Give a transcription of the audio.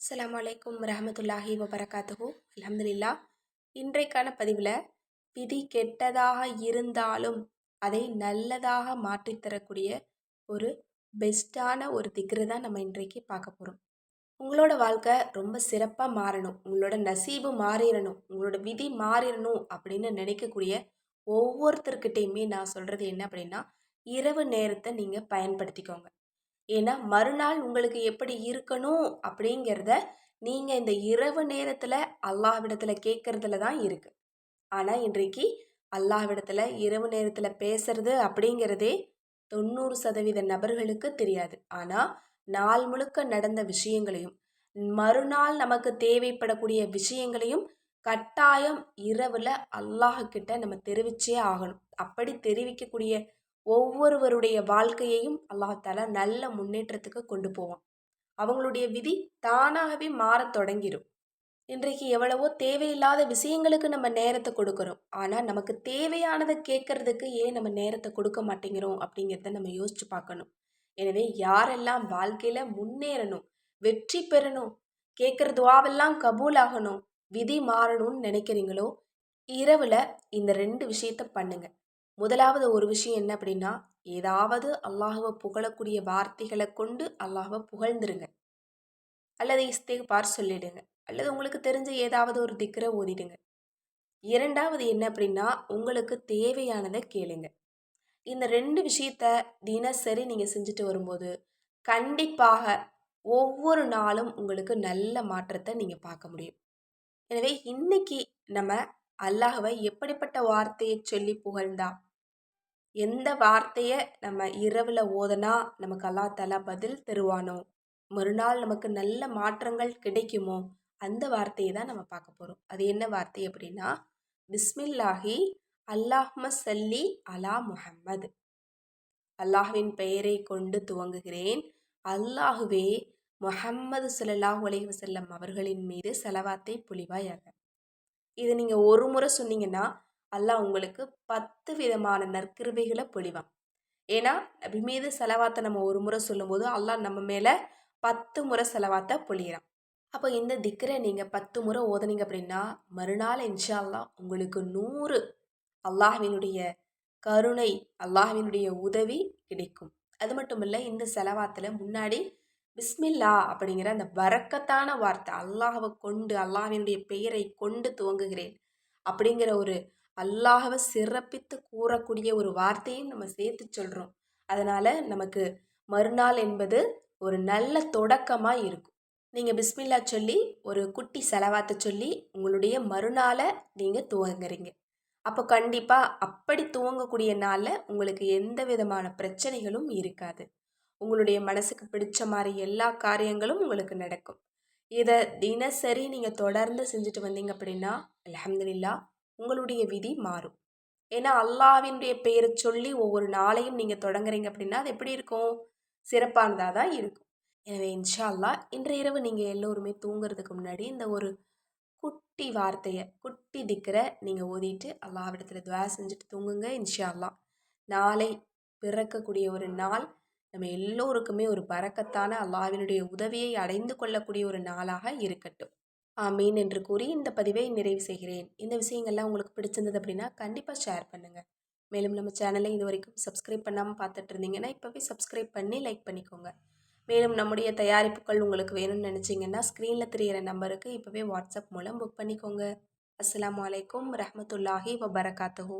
அஸ்லாம் வலைக்கும் ரஹமத்துல்லாஹி வபரகாத்துஹு. அலமதுல்லா இன்றைக்கான பதிவில் விதி கெட்டதாக இருந்தாலும் அதை நல்லதாக மாற்றித்தரக்கூடிய ஒரு பெஸ்ட்டான ஒரு திக்ரு தான் நம்ம இன்றைக்கு பார்க்க போகிறோம் உங்களோட வாழ்க்கை ரொம்ப சிறப்பாக மாறணும். உங்களோட நசீபு மாறிடணும். உங்களோட விதி மாறிடணும் அப்படின்னு நினைக்கக்கூடிய ஒவ்வொருத்தர்கிட்டையுமே நான் சொல்கிறது என்ன அப்படின்னா இரவு நேரத்தை நீங்கள் பயன்படுத்திக்கோங்க. ஏன்னா மறுநாள் உங்களுக்கு எப்படி இருக்கணும் அப்படிங்கிறத நீங்கள் இந்த இரவு நேரத்தில் அல்லாவிடத்தில் கேட்குறதுல தான் இருக்குது ஆனால் இன்றைக்கு அல்லாவிடத்தில் இரவு நேரத்தில் பேசுறது அப்படிங்கிறதே தொண்ணூறு சதவீத நபர்களுக்கு தெரியாது. ஆனால் நாள் முழுக்க நடந்த விஷயங்களையும் மறுநாள் நமக்கு தேவைப்படக்கூடிய விஷயங்களையும் கட்டாயம் இரவில் அல்லாஹ்கிட்ட நம்ம தெரிவிச்சே ஆகணும். அப்படி தெரிவிக்கக்கூடிய ஒவ்வொருவருடைய வாழ்க்கையையும் அல்லாஹால நல்ல முன்னேற்றத்துக்கு கொண்டு போவான். அவங்களுடைய விதி தானாகவே மாறத் தொடங்கிடும் இன்றைக்கு எவ்வளவோ தேவையில்லாத விஷயங்களுக்கு நம்ம நேரத்தை கொடுக்குறோம். ஆனால் நமக்கு தேவையானதை கேட்கறதுக்கு ஏன் நம்ம நேரத்தை கொடுக்க மாட்டேங்கிறோம் அப்படிங்கிறத நம்ம யோசிச்சு பார்க்கணும். எனவே யாரெல்லாம் வாழ்க்கையில் முன்னேறணும் வெற்றி பெறணும் கேட்குற துவாவெல்லாம் கபூல் ஆகணும் விதி மாறணும்னு நினைக்கிறீங்களோ இரவில் இந்த ரெண்டு விஷயத்த பண்ணுங்கள் முதலாவது ஒரு விஷயம் என்ன அப்படின்னா ஏதாவது அல்லாஹுவை புகழக்கூடிய வார்த்தைகளை கொண்டு அல்லாஹுவை புகழ்ந்துருங்க. அல்லது இஸ்தேபார் சொல்லிடுங்க. அல்லது உங்களுக்கு தெரிஞ்ச ஏதாவது ஒரு திக்கரை ஓதிடுங்க. இரண்டாவது என்ன அப்படின்னா உங்களுக்கு தேவையானதை கேளுங்க. இந்த ரெண்டு விஷயத்த தினசரி நீங்கள் செஞ்சுட்டு வரும்போது கண்டிப்பாக ஒவ்வொரு நாளும் உங்களுக்கு நல்ல மாற்றத்தை நீங்கள் பார்க்க முடியும். எனவே இன்னைக்கு நம்ம அல்லாஹவை எப்படிப்பட்ட வார்த்தையை சொல்லி புகழ்ந்தா எந்த வார்த்தையை நம்ம இரவில் ஓதனா நமக்கு அல்லா தலா பதில் தருவானோ? மறுநாள் நமக்கு நல்ல மாற்றங்கள் கிடைக்குமோ? அந்த வார்த்தையை தான் நம்ம பார்க்க போகிறோம் அது என்ன வார்த்தை அப்படின்னா பிஸ்மில்லாஹி அல்லாஹ்ம சல்லி அலா முஹம்மது. அல்லாஹுவின் பெயரை கொண்டு துவங்குகிறேன். அல்லாஹுவே முஹம்மது சுல்லாஹ் உலகி வசல்லம் அவர்களின் மீது செலவாத்தை புலிவாயாக. இது நீங்கள் ஒரு முறை சொன்னீங்கன்னா அல்லாஹ் உங்களுக்கு பத்து விதமான நற்கிருவைகளை பொழிவான். ஏன்னா நபி மீது செலவாத்தை நம்ம ஒரு முறை சொல்லும்போது அல்லாஹ் நம்ம மேலே பத்து முறை செலவாத்தை பொழிகிறான் அப்போ இந்த திக்கரை நீங்கள் பத்து முறை ஓதுனீங்க அப்படின்னா மறுநாள் இன்ஷா உங்களுக்கு நூறு அல்லாஹ்வினுடைய கருணை அல்லாஹ்வினுடைய உதவி கிடைக்கும். அது மட்டும் இல்லை இந்த செலவாத்தில் முன்னாடி பிஸ்மில்லா அப்படிங்கிற அந்த வரக்கத்தான வார்த்தை அல்லாஹவை கொண்டு அல்லாஹினுடைய பெயரை கொண்டு துவங்குகிறேன் அப்படிங்கிற ஒரு அல்லாஹவை சிறப்பித்து கூறக்கூடிய ஒரு வார்த்தையும் நம்ம சேர்த்து சொல்கிறோம் அதனால் நமக்கு மறுநாள் என்பது ஒரு நல்ல தொடக்கமாக இருக்கும். நீங்கள் பிஸ்மில்லா சொல்லி ஒரு குட்டி செலவாத்த சொல்லி உங்களுடைய மறுநாளை நீங்கள் துவங்குறீங்க. அப்போ கண்டிப்பாக அப்படி துவங்கக்கூடிய நாளில் உங்களுக்கு எந்த விதமான பிரச்சனைகளும் இருக்காது. உங்களுடைய மனசுக்கு பிடிச்ச மாதிரி எல்லா காரியங்களும் உங்களுக்கு நடக்கும். இதை தினசரி நீங்கள் தொடர்ந்து செஞ்சுட்டு வந்தீங்க அப்படின்னா அலமதுல்லா உங்களுடைய விதி மாறும். ஏன்னா அல்லாவினுடைய பெயரை சொல்லி ஒவ்வொரு நாளையும் நீங்கள் தொடங்குறீங்க அப்படின்னா அது எப்படி இருக்கும்? சிறப்பானதாக தான் இருக்கும். எனவே இன்ஷா அல்லா இன்றைய இரவு நீங்கள் எல்லோருமே தூங்குறதுக்கு முன்னாடி இந்த ஒரு குட்டி வார்த்தையை குட்டி திக்கரை நீங்கள் ஓதிட்டு அல்லாவிடத்தில் துவா செஞ்சுட்டு தூங்குங்க இன்ஷா அல்லா நாளை பிறக்கக்கூடிய ஒரு நாள் நம்ம எல்லோருக்குமே ஒரு பறக்கத்தான அல்லாவினுடைய உதவியை அடைந்து கொள்ளக்கூடிய ஒரு நாளாக இருக்கட்டும். ஆமீன் என்று கூறி இந்த பதிவை நிறைவு செய்கிறேன். இந்த விஷயங்கள்லாம் உங்களுக்கு பிடிச்சிருந்தது அப்படின்னா கண்டிப்பாக ஷேர் பண்ணுங்கள் மேலும் நம்ம சேனலை இது வரைக்கும் சப்ஸ்கிரைப் பண்ணாமல் பார்த்துட்டு இருந்தீங்கன்னா இப்போவே சப்ஸ்கிரைப் பண்ணி லைக் பண்ணிக்கோங்க. மேலும் நம்முடைய தயாரிப்புகள் உங்களுக்கு வேணும்னு நினச்சிங்கன்னா ஸ்க்ரீனில் தெரிகிற நம்பருக்கு இப்போவே வாட்ஸ்அப் மூலம் புக் பண்ணிக்கோங்க. அஸ்லாம் வலைக்கம் ரஹமத்துல்லாஹி வபரகாத்துஹூ.